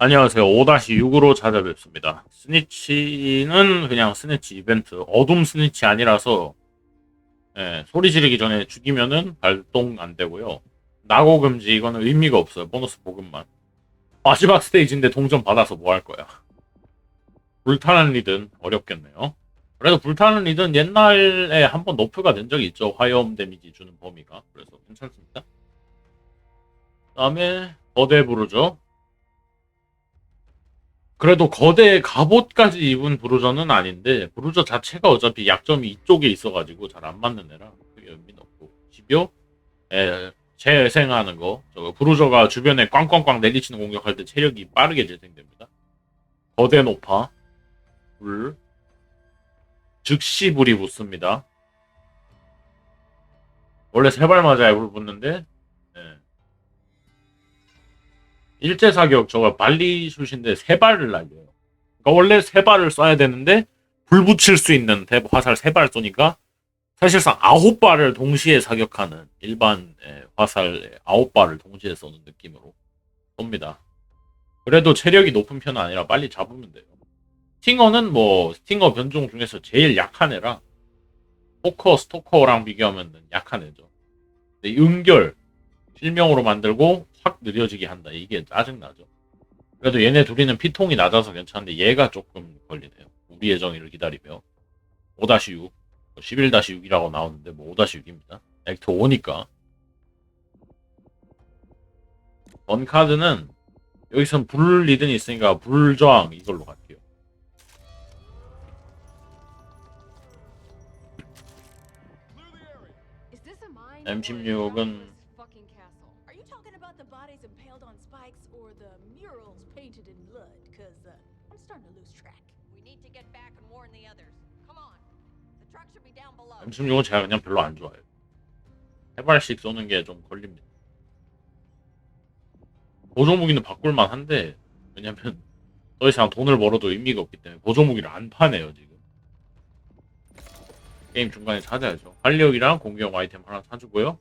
안녕하세요. 5-6으로 찾아뵙습니다. 스니치는 그냥 스니치 이벤트. 어둠 스니치 아니라서, 예, 소리 지르기 전에 죽이면은 발동 안 되고요. 나고 금지, 이거는 의미가 없어요. 보너스 보급만. 마지막 스테이지인데 동전 받아서 뭐 할 거야. 불타는 리든 어렵겠네요. 그래도 불타는 리든 옛날에 한번 너프가 된 적이 있죠. 화염 데미지 주는 범위가. 그래서 괜찮습니다. 그 다음에 거대 부르죠. 그래도 거대 갑옷까지 입은 브루저는 아닌데 브루저 자체가 어차피 약점이 이쪽에 있어가지고 잘 안 맞는 애라 크게 의미는 없고. 집요? 에 재생하는 거. 저거 브루저가 주변에 꽝꽝꽝 내리치는 공격할 때 체력이 빠르게 재생됩니다. 거대 노파. 불. 즉시 불이 붙습니다. 원래 세 발 맞아야 불 붙는데 일제 사격 저거 발리 슛인데 세 발을 날려요. 그러니까 원래 세 발을 쏴야 되는데 불 붙일 수 있는 대 화살 세 발 쏘니까 사실상 아홉 발을 동시에 사격하는 일반 예, 화살 아홉 발을 동시에 쏘는 느낌으로 쏩니다. 그래도 체력이 높은 편은 아니라 빨리 잡으면 돼요. 스팅어는 뭐 스팅어 변종 중에서 제일 약한 애라 포커 스토커랑 비교하면 약한 애죠. 근데 은결 실명으로 만들고 확 느려지게 한다. 이게 짜증나죠. 그래도 얘네 둘이는 피통이 낮아서 괜찮은데 얘가 조금 걸리네요. 우리의 정의를 기다리며 5-6, 11-6이라고 나오는데 뭐 5-6입니다. 액터 5니까 원카드는 여기선 불 리든이 있으니까 불저항 이걸로 갈게요. Is this a mine? M16은 about the bodies impaled on spikes or the murals painted in blood? Cause uh, I'm starting to lose track. We need to get back and warn the others. Come on. The truck should be down below. M16은 제가 그냥 별로 안 좋아해요. 세 발씩 쏘는 게 좀 걸립니다. 보조 무기는 바꿀만 한데 왜냐면 더 이상 돈을 벌어도 의미가 없기 때문에 보조 무기를 안 파네요 지금. 게임 중간에 찾아야죠. 활력이랑 공격 아이템 하나 사주고요.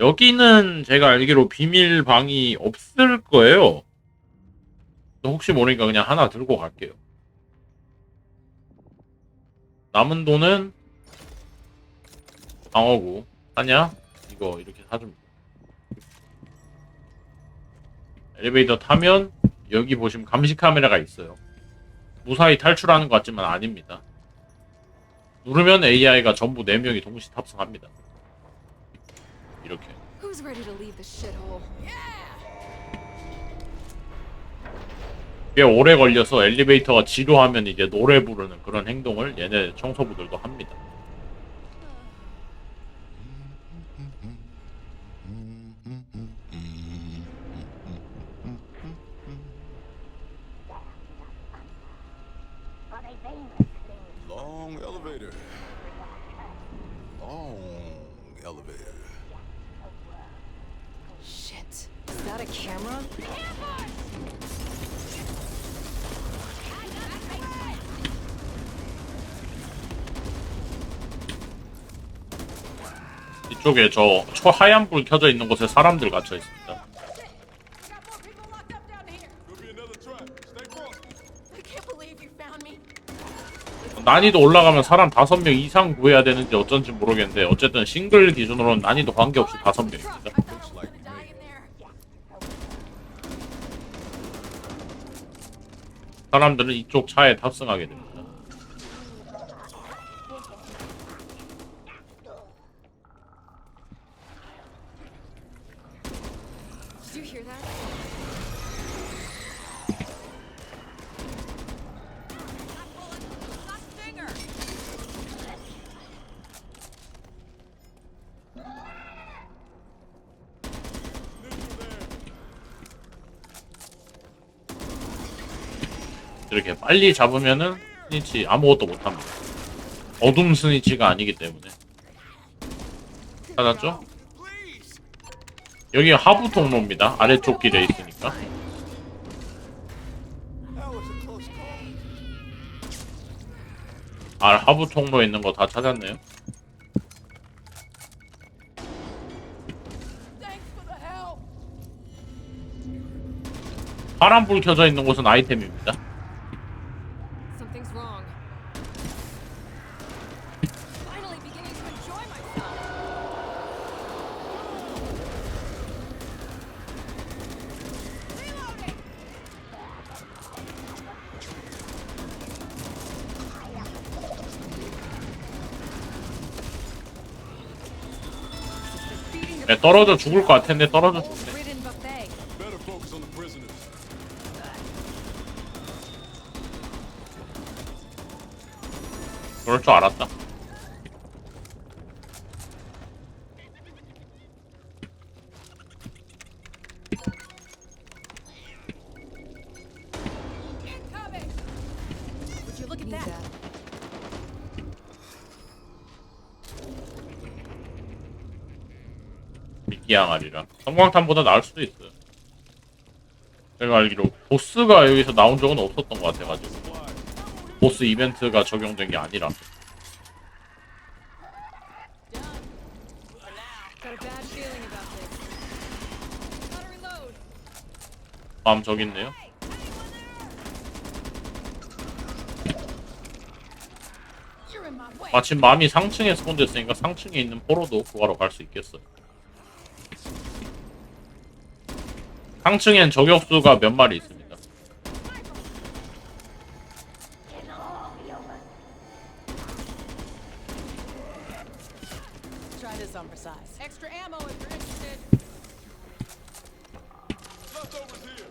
여기는 제가 알기로 비밀 방이 없을 거예요. 혹시 모르니까 그냥 하나 들고 갈게요. 남은 돈은 방어구 하냐? 이거 이렇게 사줍니다. 엘리베이터 타면 여기 보시면 감시 카메라가 있어요. 무사히 탈출하는 것 같지만 아닙니다. 누르면 AI가 전부 4명이 동시 탑승합니다. 이렇게. Who's ready to leave the shithole? 꽤 오래 걸려서 엘리베이터가 지루하면 이제 노래 부르는 그런 행동을 얘네 청소부들도 합니다. Long elevator. Long elevator. Shit. Is that a camera? 이쪽에 저 초하얀 불 켜져 있는 곳에 사람들 갇혀 있습니다. 난이도 올라가면 사람 5명 이상 구해야 되는지 어쩐지 모르겠는데 어쨌든 싱글 기준으로는 난이도 관계없이 5명입니다. 사람들은 이쪽 차에 탑승하게 됩니다. Not bullets, not stinger. 이렇게 빨리 잡으면은 스니치 아무것도 못합니다. 어둠 스니치가 아니기 때문에. 찾았죠? 여기 하부 통로입니다. 아래쪽 길에 있으니까. 아, 하부 통로에 있는 거 다 찾았네요. 파란불 켜져 있는 곳은 아이템입니다. 네, 떨어져 죽을 것 같은데 떨어져 죽네. ridden buffet. Better focus on the prisoners. 그럴 줄 알았다. 항아리라. 성광탄보다 나을 수도 있어요. 제가 알기로 보스가 여기서 나온 적은 없었던 것 같아가지고 보스 이벤트가 적용된 게 아니라. 다음 저기 있네요. 마침 맘이 상층에 스폰됐으니까 상층에 있는 포로도 구하러 갈 수 있겠어요. 상층엔 저격수가 몇 마리 있습니다. Try this on for size. Extra ammo if you're interested. Leftovers here.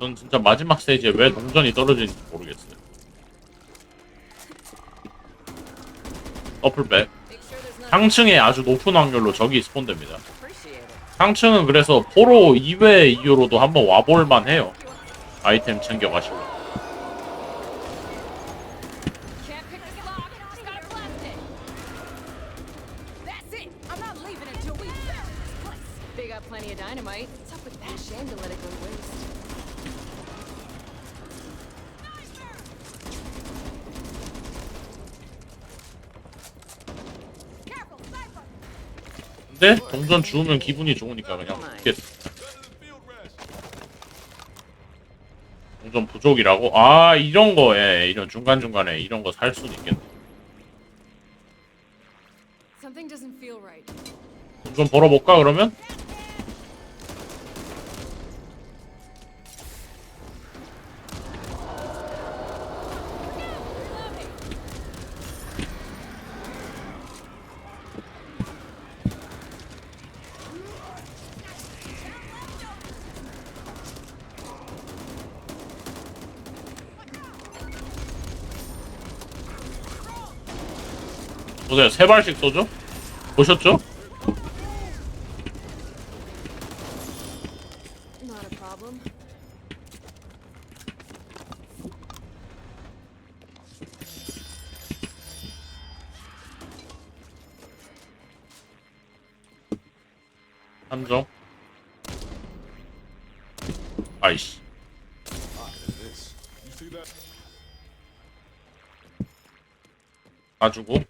전 진짜 마지막 스테이지에 왜 동전이 떨어지는지 모르겠어요. 어플백. Make sure there's none. 상층에 아주 높은 확률로 적이 스폰됩니다. 상층은 그래서 포로 2회 이후로도 한번 와볼만 해요. 아이템 챙겨가시고. 동전 주우면 기분이 좋으니까 그냥 ration. 동전 부족이라고? 아 이런 거에 이런 중간중간에 이런 거 살 수는 있겠네. 돈좀 벌어볼까 그러면? 보세요 세 발씩 쏘죠? 보셨죠? 함정 아이씨? 가지고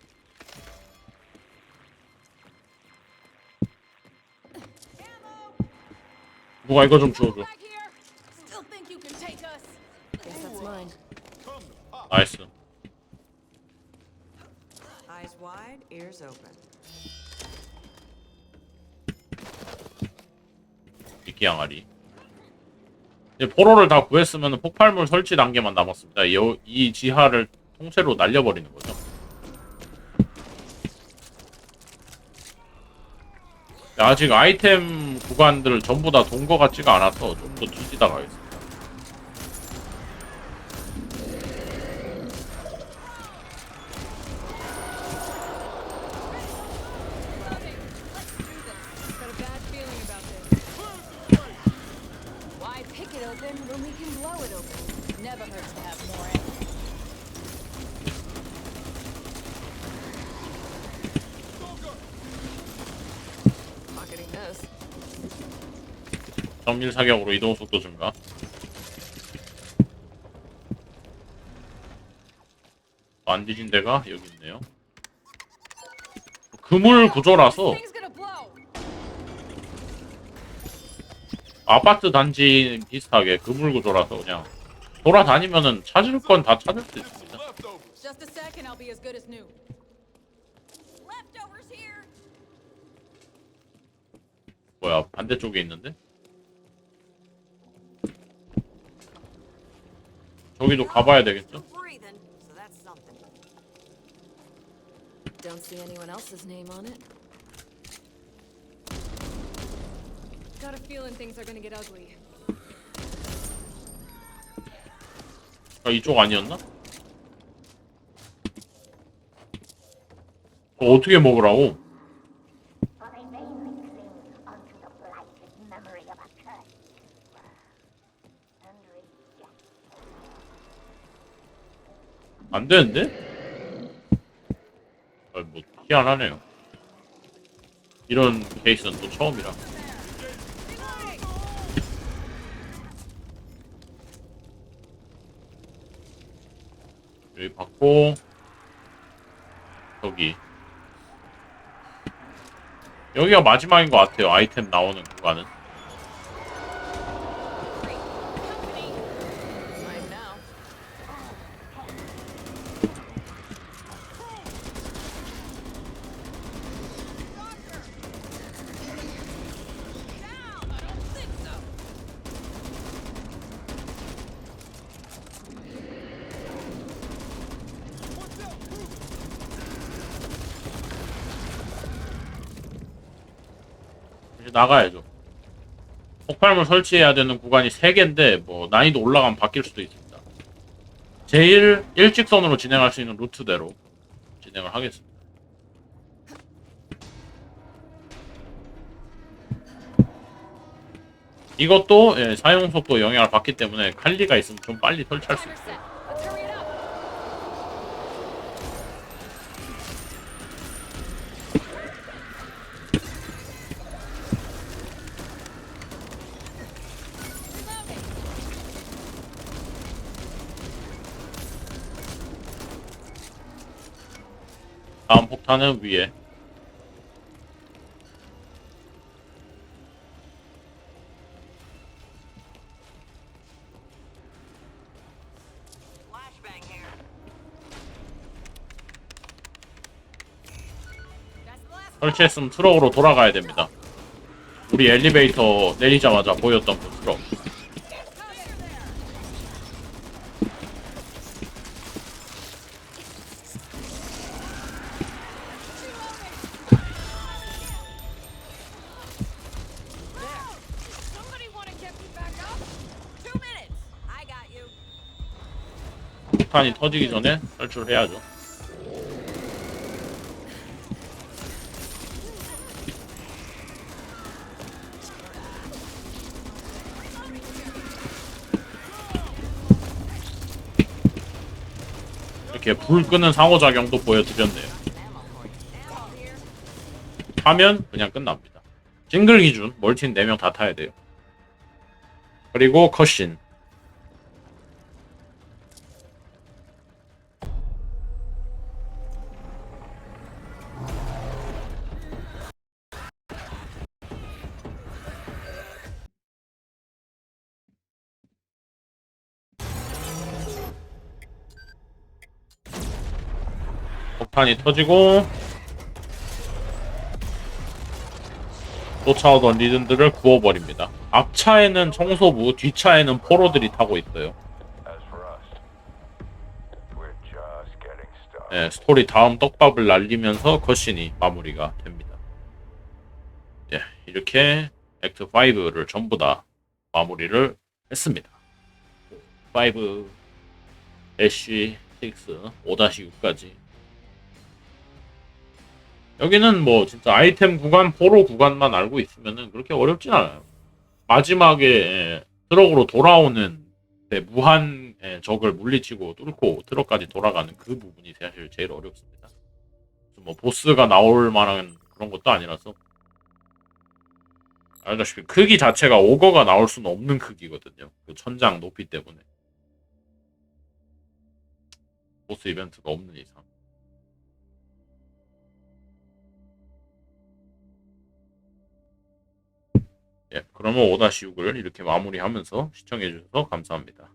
누가 이거 좀 주워줘? Guess that's mine. 나이스 Eyes wide, ears open. 미끼 항아리 이제 포로를 다 구했으면 폭발물 설치 단계만 남았습니다 이, 이 지하를 통째로 날려버리는 거죠 아직 아이템 구간들을 전부 다 돈 거 같지가 않아서 좀 더 뒤지다 가겠습니다 ammo. Pocketing this. 정밀 사격으로 이동 속도 증가 안 뒤진 데가 여기 있네요 그물 구조라서. 아파트 단지 비슷하게 그물 구조라서 그냥 돌아다니면은 찾을 건 다 찾을 수 있습니다. 뭐야 반대쪽에 있는데? 저기도 가봐야 되겠죠? Breathing, so that's something. Don't see anyone else's name on it. Got a feeling things are gonna get ugly. 아, 이쪽 아니었나? 어, 어떻게 먹으라고? 안 되는데? 아, 뭐 희한하네요. 이런 케이스는 또 처음이라. 여기 받고 여기 여기가 마지막인 것 같아요. 아이템 나오는 구간은. Mine now. 이제 나가야죠. 폭발물 설치해야 되는 구간이 3개인데 뭐 난이도 올라가면 바뀔 수도 있습니다. 제일 일직선으로 진행할 수 있는 루트대로 진행을 하겠습니다. 이것도 예, 사용 속도 영향을 받기 때문에 칼리가 있으면 좀 빨리 설치할 수 있어요. 다음 폭탄은 위에. The last 설치했으면 트럭으로 돌아가야 됩니다. 우리 엘리베이터 내리자마자 보였던 그 트럭. 폭탄이 터지기 전에 탈출을 해야죠. 이렇게 불 끄는 상호작용도 보여드렸네요. 하면 그냥 끝납니다. 싱글 기준 멀티는 4명 다 타야 돼요. 그리고 컷신 탄이 터지고 쫓아오던 리든들을 구워버립니다. 앞차에는 청소부, 뒤차에는 포로들이 타고 있어요. 네, 스토리 다음 떡밥을 날리면서 컷신이 마무리가 됩니다. 예, 이렇게 액트 5를 전부 다 마무리를 했습니다. 5, 애쉬, 6, 5-6까지. 여기는 뭐 진짜 아이템 구간, 포로 구간만 알고 있으면은 그렇게 어렵진 않아요. 마지막에 예, 트럭으로 돌아오는 네, 무한 예, 적을 물리치고 뚫고 트럭까지 돌아가는 그 부분이 사실 제일 어렵습니다. 뭐 보스가 나올 만한 그런 것도 아니라서 알다시피 크기 자체가 오거가 나올 수는 없는 크기거든요. 그 천장 높이 때문에 보스 이벤트가 없는 이상. 예, 그러면 5-6을 이렇게 마무리하면서 시청해주셔서 감사합니다.